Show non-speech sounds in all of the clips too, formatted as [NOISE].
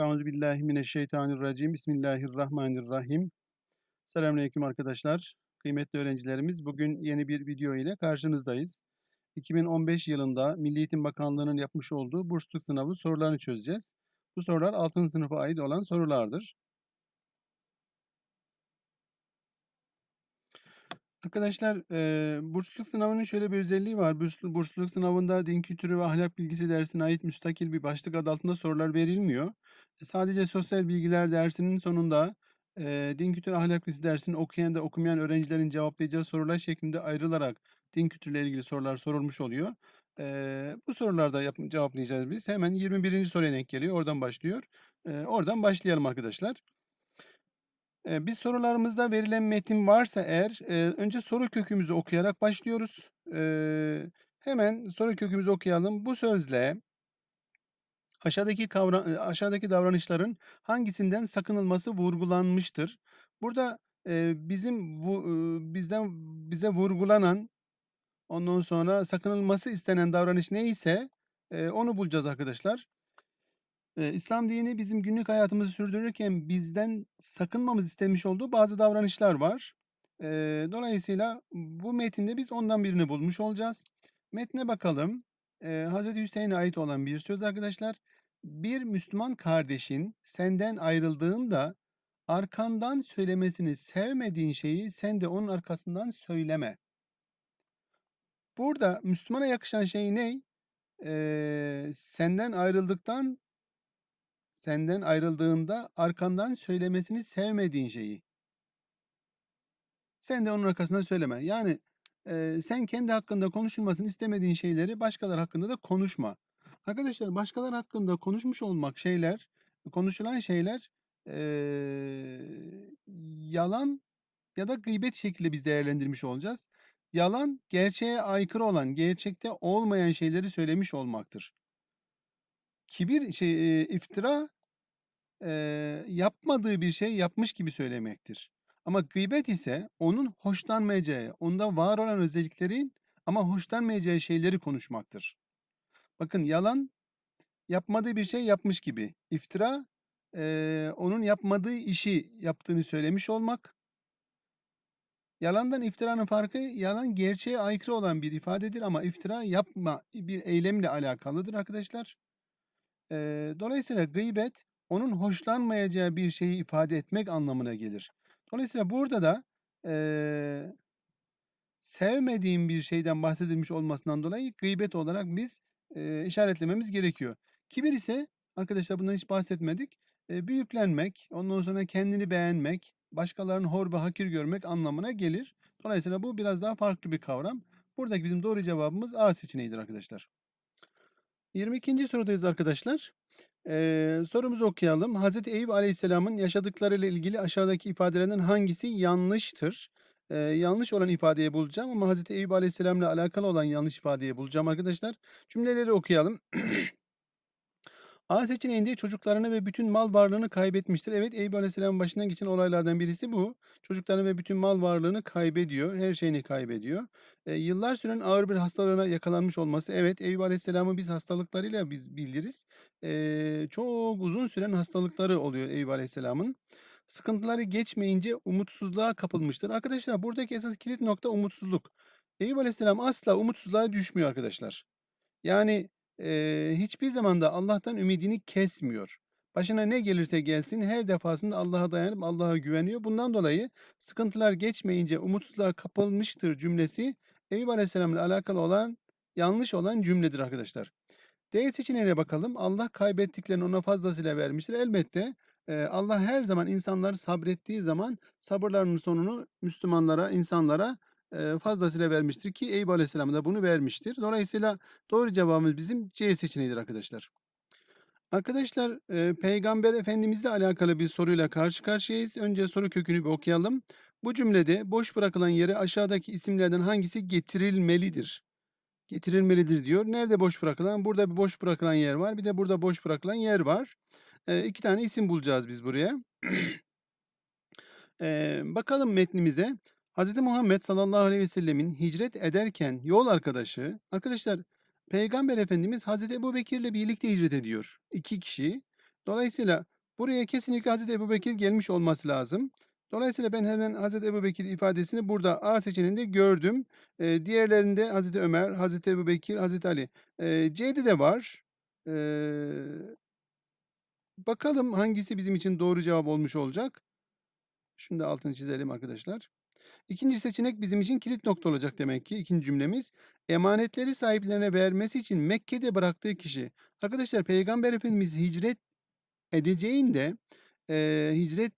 Euzubillahimineşşeytanirracim. Bismillahirrahmanirrahim. Selamünaleyküm arkadaşlar. Kıymetli öğrencilerimiz, bugün yeni bir video ile karşınızdayız. 2015 yılında Milli Eğitim Bakanlığı'nın yapmış olduğu bursluluk sınavı sorularını çözeceğiz. Bu sorular 6. sınıfa ait olan sorulardır. Arkadaşlar, eee, bursluluk sınavının şöyle bir özelliği var. Burslu bursluluk sınavında din kültürü ve ahlak bilgisi dersine ait müstakil bir başlık adı altında sorular verilmiyor. E, sadece sosyal bilgiler dersinin sonunda, eee, din kültürü ahlak bilgisi dersini okuyan da okumayan öğrencilerin cevaplayacağı sorular şeklinde ayrılarak din kültürüyle ilgili sorular sorulmuş oluyor. Eee, bu sorularda yap cevaplayacağız biz. Hemen 21. soruya denk geliyor. Oradan başlıyor. Eee, oradan başlayalım arkadaşlar. Eee, biz sorularımızda verilen metin varsa eğer, eee, önce soru kökümüzü okuyarak başlıyoruz. Eee, hemen soru kökümüzü okuyalım. Bu sözle aşağıdaki kavra eee, aşağıdaki davranışların hangisinden sakınılması vurgulanmıştır? Burada, eee, bizim bizden bize vurgulanan, ondan sonra sakınılması istenen davranış neyse, onu bulacağız arkadaşlar. Eee, İslam dini bizim günlük hayatımızı sürdürürken bizden sakınmamız istemiş olduğu bazı davranışlar var. Eee, dolayısıyla bu metinde biz ondan birini bulmuş olacağız. Metne bakalım. Eee, Hazreti Hüseyin'e ait olan bir söz arkadaşlar. Bir Müslüman kardeşin senden ayrıldığında arkandan söylemesini sevmediğin şeyi sen de onun arkasından söyleme. Burada Müslümana yakışan şey ney? Eee, senden ayrıldıktan senden ayrıldığında arkandan söylemesini sevmediğin şeyi. Sen de onun arkasından söyleme. Yani, eee, sen kendi hakkında konuşulmasını istemediğin şeyleri başkaları hakkında da konuşma. Arkadaşlar başkaları hakkında konuşmuş olmak şeyler, konuşulan şeyler, eee, yalan ya da gıybet şekliyle biz değerlendirmiş olacağız. Yalan, gerçeğe aykırı olan, gerçekte olmayan şeyleri söylemiş olmaktır. Kibir, şey, eee, iftira, eee, yapmadığı bir şey yapmış gibi söylemektir. Ama gıybet ise onun hoşlanmayacağı, onda var olan özelliklerin ama hoşlanmayacağı şeyleri konuşmaktır. Bakın yalan, yapmadığı bir şey yapmış gibi. İftira, eee, onun yapmadığı işi yaptığını söylemiş olmak. Yalandan iftiranın farkı, yalan gerçeğe aykırı olan bir ifadedir ama iftira yapma bir eylemle alakalıdır arkadaşlar. Eee, dolayısıyla gıybet, onun hoşlanmayacağı bir şeyi ifade etmek anlamına gelir. Dolayısıyla burada da, eee, sevmediğim bir şeyden bahsedilmiş olmasından dolayı gıybet olarak biz, eee, işaretlememiz gerekiyor. Kibir ise arkadaşlar bundan hiç bahsetmedik. Eee, büyüklenmek, ondan sonra kendini beğenmek, başkalarını hor ve hakir görmek anlamına gelir. Dolayısıyla bu biraz daha farklı bir kavram. Buradaki bizim doğru cevabımız A seçeneğidir arkadaşlar. 22. sorudayız arkadaşlar. Eee, sorumuzu okuyalım. Hazreti Eyüp Aleyhisselam'ın yaşadıklarıyla ilgili aşağıdaki ifadelerden hangisi yanlıştır? Eee, yanlış olan ifadeyi bulacağım ama Hazreti Eyüp Aleyhisselam'la alakalı olan yanlış ifadeyi bulacağım arkadaşlar. Cümleleri okuyalım. [CLEARS THROAT] A seçeneğinde çocuklarını ve bütün mal varlığını kaybetmiştir. Evet Eyüp Aleyhisselam'ın başından geçen olaylardan birisi bu. Çocuklarını ve bütün mal varlığını kaybediyor. Her şeyini kaybediyor. Eee, yıllar süren ağır bir hastalığına yakalanmış olması. Evet Eyüp Aleyhisselam'ı biz hastalıklarıyla biz biliriz. Eee, çok uzun süren hastalıkları oluyor Eyüp Aleyhisselam'ın. Sıkıntıları geçmeyince umutsuzluğa kapılmıştır. Arkadaşlar buradaki esas kilit nokta umutsuzluk. Eyüp Aleyhisselam asla umutsuzluğa düşmüyor arkadaşlar. Yani, eee, hiçbir zaman da Allah'tan ümidini kesmiyor. Başına ne gelirse gelsin her defasında Allah'a dayanıp Allah'a güveniyor. Bundan dolayı sıkıntılar geçmeyince umutsuzluğa kapılmıştır cümlesi Eyüp Aleyhisselam'la alakalı olan yanlış olan cümledir arkadaşlar. D seçeneğine bakalım. Allah kaybettiklerini ona fazlasıyla vermiştir. Elbette, Allah her zaman insanları sabrettiği zaman sabırlarının sonunu Müslümanlara, insanlara, fazlasıyla vermiştir ki Eyüp Aleyhisselam da bunu vermiştir. Dolayısıyla doğru cevabımız bizim C seçeneğidir arkadaşlar. Arkadaşlar, Peygamber Efendimizle alakalı bir soruyla karşı karşıyayız. Önce soru kökünü bir okuyalım. Bu cümlede boş bırakılan yere aşağıdaki isimlerden hangisi getirilmelidir? Getirilmelidir diyor. Nerede boş bırakılan? Burada bir boş bırakılan yer var. Bir de burada boş bırakılan yer var. Eee, 2 tane isim bulacağız biz buraya. [CLEARS THROAT] Eee, bakalım metnimize. Hz. Muhammed sallallahu aleyhi ve sellemin hicret ederken yol arkadaşı, arkadaşlar Peygamber Efendimiz Hazreti Ebubekir'le birlikte hicret ediyor. 2 kişi. Dolayısıyla buraya kesinlikle Hazreti Ebubekir gelmiş olması lazım. Dolayısıyla ben hemen Hazreti Ebubekir ifadesini burada A seçeneğinde gördüm. Eee, diğerlerinde Hazreti Ömer, Hazreti Ebubekir, Hazreti Ali. Eee, C'de de var. Eee, bakalım hangisi bizim için doğru cevap olmuş olacak. Şunu da altını çizelim arkadaşlar. İkinci seçenek bizim için kilit nokta olacak demek ki. İkinci cümlemiz. Emanetleri sahiplerine vermesi için Mekke'de bıraktığı kişi. Arkadaşlar Peygamber Efendimiz hicret edeceğinde eee, hicret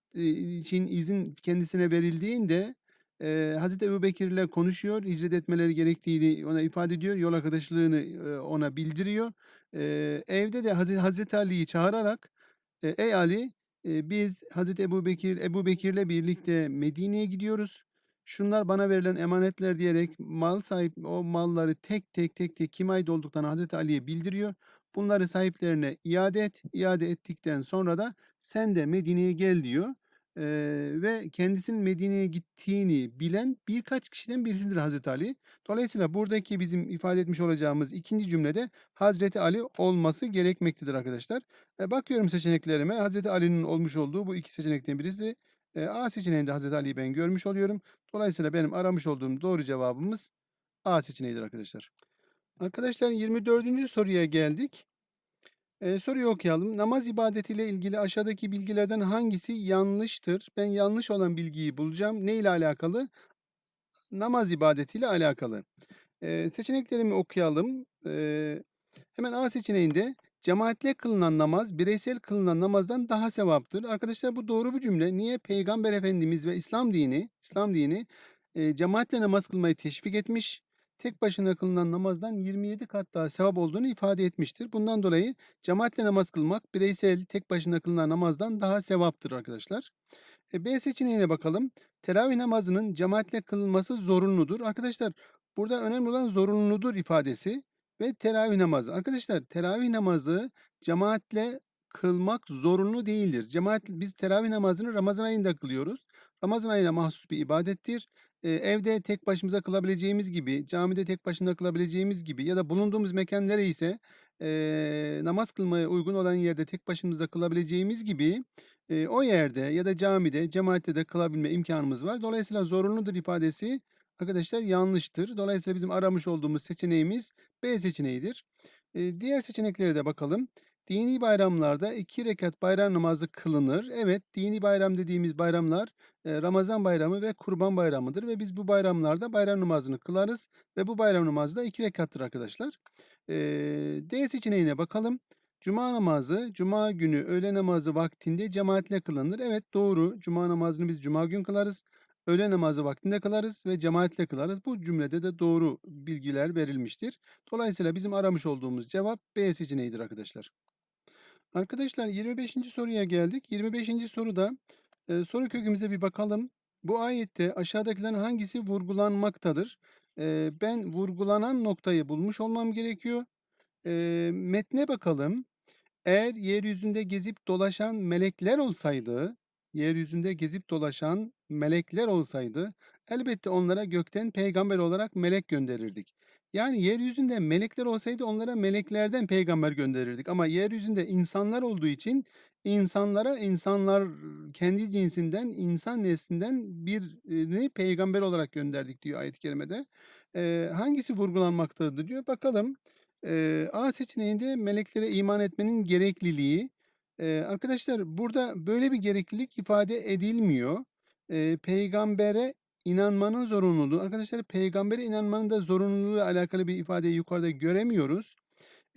için izin kendisine verildiğinde eee Hazreti Ebubekir'le konuşuyor. Hicret etmeleri gerektiğini ona ifade ediyor. Yol arkadaşlığını eee, ona bildiriyor. Eee, evde de Hazreti, Hazreti Ali'yi çağırarak e, ey Ali e, biz Hazreti Ebu Bekir, Ebu Bekir'le birlikte Medine'ye gidiyoruz. Şunlar bana verilen emanetler diyerek mal sahip o malları tek tek tek tek kime ait olduklarını Hazreti Ali'ye bildiriyor. Bunları sahiplerine iade et. İade ettikten sonra da sen de Medine'ye gel diyor. Ee, ve kendisinin Medine'ye gittiğini bilen birkaç kişiden birisidir Hazreti Ali. Dolayısıyla buradaki bizim ifade etmiş olacağımız ikinci cümlede Hazreti Ali olması gerekmektedir arkadaşlar. E, bakıyorum seçeneklerime. Hazreti Ali'nin olmuş olduğu bu iki seçenekten birisi. E, A seçeneğinde Hazreti Ali'yi ben görmüş oluyorum. Dolayısıyla benim aramış olduğum doğru cevabımız A seçeneğidir arkadaşlar. Arkadaşlar 24. soruya geldik. E, soruyu okuyalım. Namaz ibadetiyle ilgili aşağıdaki bilgilerden hangisi yanlıştır? Ben yanlış olan bilgiyi bulacağım. Ne ile alakalı? Namaz ibadetiyle alakalı. E, seçeneklerimi okuyalım. E, hemen A seçeneğinde Cemaatle kılınan namaz bireysel kılınan namazdan daha sevaptır. Arkadaşlar bu doğru bir cümle. Niye? Peygamber Efendimiz ve İslam dini, İslam dini e, cemaatle namaz kılmayı teşvik etmiş. Tek başına kılınan namazdan 27 kat daha sevap olduğunu ifade etmiştir. Bundan dolayı cemaatle namaz kılmak bireysel tek başına kılınan namazdan daha sevaptır arkadaşlar. E, B seçeneğine bakalım. Teravih namazının cemaatle kılınması zorunludur. Arkadaşlar burada önemli olan zorunludur ifadesi ve teravih namazı. Arkadaşlar teravih namazı cemaatle kılmak zorunlu değildir. Cemaat biz teravih namazını Ramazan ayında kılıyoruz. Ramazan ayına mahsus bir ibadettir. Ee, evde tek başımıza kılabileceğimiz gibi, camide tek başına kılabileceğimiz gibi ya da bulunduğumuz mekan nereyse e, namaz kılmaya uygun olan yerde tek başımıza kılabileceğimiz gibi e, o yerde ya da camide, cemaatte de kılabilme imkanımız var. Dolayısıyla zorunludur ifadesi arkadaşlar yanlıştır. Dolayısıyla bizim aramış olduğumuz seçeneğimiz B seçeneğidir. E, diğer seçeneklere de bakalım. Dini bayramlarda iki rekat bayram namazı kılınır. Evet, dini bayram dediğimiz bayramlar Ramazan bayramı ve Kurban bayramıdır ve biz bu bayramlarda bayram namazını kılarız ve bu bayram namazı da iki rekattır arkadaşlar. D seçeneğine bakalım. Cuma namazı, cuma günü öğle namazı vaktinde cemaatle kılınır. Evet doğru. Cuma namazını biz cuma gün kılarız. Öğle namazı vaktinde kılarız ve cemaatle kılarız. Bu cümlede de doğru bilgiler verilmiştir. Dolayısıyla bizim aramış olduğumuz cevap B seçeneğidir arkadaşlar. Arkadaşlar 25. soruya geldik. 25. soruda e, soru kökümüze bir bakalım. Bu ayette aşağıdakilerin hangisi vurgulanmaktadır? E, ben vurgulanan noktayı bulmuş olmam gerekiyor. E, metne bakalım. Eğer yeryüzünde gezip dolaşan melekler olsaydı, yeryüzünde gezip dolaşan melekler olsaydı elbette onlara gökten peygamber olarak melek gönderirdik. Yani yeryüzünde melekler olsaydı onlara meleklerden peygamber gönderirdik. Ama yeryüzünde insanlar olduğu için insanlara insanlar kendi cinsinden, insan neslinden birini peygamber olarak gönderdik diyor ayet-i kerimede. Ee, hangisi vurgulanmaktadır diyor. Bakalım. Ee, A seçeneğinde meleklere iman etmenin gerekliliği. Ee, arkadaşlar burada böyle bir gereklilik ifade edilmiyor. Ee, peygambere inanmanın zorunluluğu. Arkadaşlar peygambere inanmanın da zorunluluğu alakalı bir ifadeyi yukarıda göremiyoruz.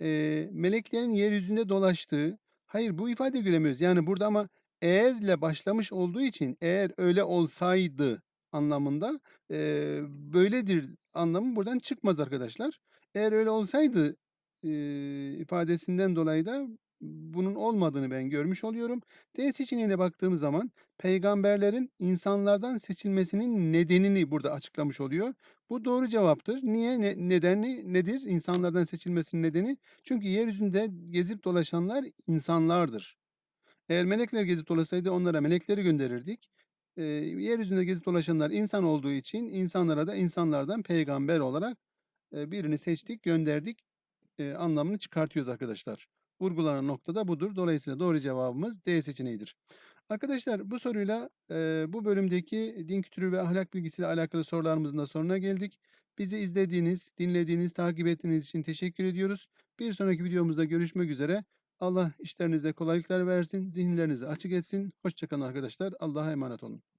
Ee, meleklerin yeryüzünde dolaştığı. Hayır bu ifade göremiyoruz. Yani burada ama eğerle başlamış olduğu için eğer öyle olsaydı anlamında e, böyledir anlamı buradan çıkmaz arkadaşlar. Eğer öyle olsaydı e, ifadesinden dolayı da bunun olmadığını ben görmüş oluyorum. D seçeneğine baktığımız zaman peygamberlerin insanlardan seçilmesinin nedenini burada açıklamış oluyor. Bu doğru cevaptır. Niye? Ne, nedeni nedir? İnsanlardan seçilmesinin nedeni. Çünkü yeryüzünde gezip dolaşanlar insanlardır. Eğer melekler gezip dolaşsaydı onlara melekleri gönderirdik. Ee, yeryüzünde gezip dolaşanlar insan olduğu için insanlara da insanlardan peygamber olarak e, birini seçtik, gönderdik e, anlamını çıkartıyoruz arkadaşlar. Vurgulanan nokta da budur. Dolayısıyla doğru cevabımız D seçeneğidir. Arkadaşlar bu soruyla e, bu bölümdeki din kültürü ve ahlak bilgisiyle alakalı sorularımızın da sonuna geldik. Bizi izlediğiniz, dinlediğiniz, takip ettiğiniz için teşekkür ediyoruz. Bir sonraki videomuzda görüşmek üzere. Allah işlerinize kolaylıklar versin, zihinlerinizi açık etsin. Hoşçakalın arkadaşlar. Allah'a emanet olun.